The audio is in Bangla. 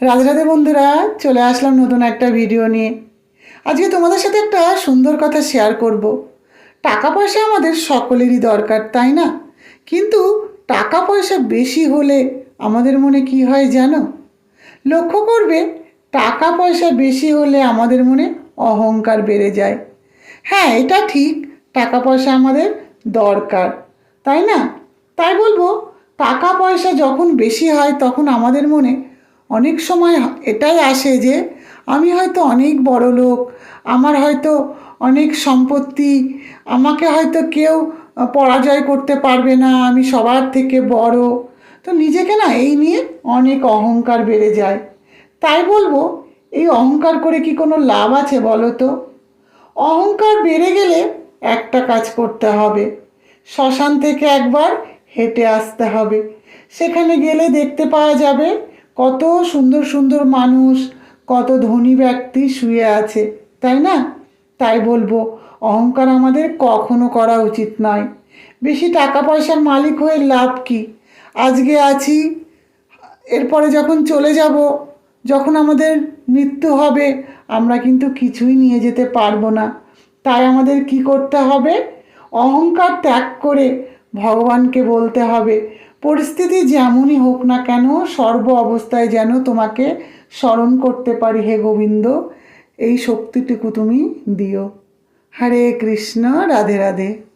রাধে রাধে বন্ধুরা, চলে আসলাম নতুন একটা ভিডিও নিয়ে। আজকে তোমাদের সাথে একটা সুন্দর কথা শেয়ার করব। টাকা পয়সা আমাদের সকলেরই দরকার, তাই না? কিন্তু টাকা পয়সা বেশি হলে আমাদের মনে কি হয় জানো? লক্ষ্য করবে, টাকা পয়সা বেশি হলে আমাদের মনে অহংকার বেড়ে যায়। হ্যাঁ এটা ঠিক, টাকা পয়সা আমাদের দরকার, তাই না? তাই বলব, টাকা পয়সা যখন বেশি হয় তখন আমাদের মনে অনেক সময় এটাই আসে যে আমি হয়তো অনেক বড় লোক, আমার হয়তো অনেক সম্পত্তি, আমাকে হয়তো কেউ পরাজয় করতে পারবে না, আমি সবার থেকে বড়। তো নিজেকে না এই নিয়ে অনেক অহংকার বেড়ে যায়। তাই বলব, এই অহংকার করে কি কোনো লাভ আছে বলো তো? অহংকার বেড়ে গেলে একটা কাজ করতে হবে। শ্মশান থেকে একবার হেঁটে আসতে হবে। সেখানে গেলে দেখতে পাওয়া যাবে কত সুন্দর সুন্দর মানুষ, কত ধনী ব্যক্তি শুয়ে আছে, তাই না? তাই বলব, অহংকার আমাদের কখনো করা উচিত নয়। বেশি টাকা পয়সার মালিক হয়ে লাভ কি? আজকে আছি, এরপরে যখন চলে যাব, যখন আমাদের মৃত্যু হবে, আমরা কিন্তু কিছুই নিয়ে যেতে পারব না। তাই আমাদের কি করতে হবে? অহংকার ত্যাগ করে ভগবানকে বলতে হবে পরিস্থিতি যেমনই হোক না কেন, সর্ব অবস্থায় যেন তোমাকে স্মরণ করতে পারি হে গোবিন্দ, এই শক্তিটুকু তুমি দিও। হরে কৃষ্ণ, রাধে রাধে।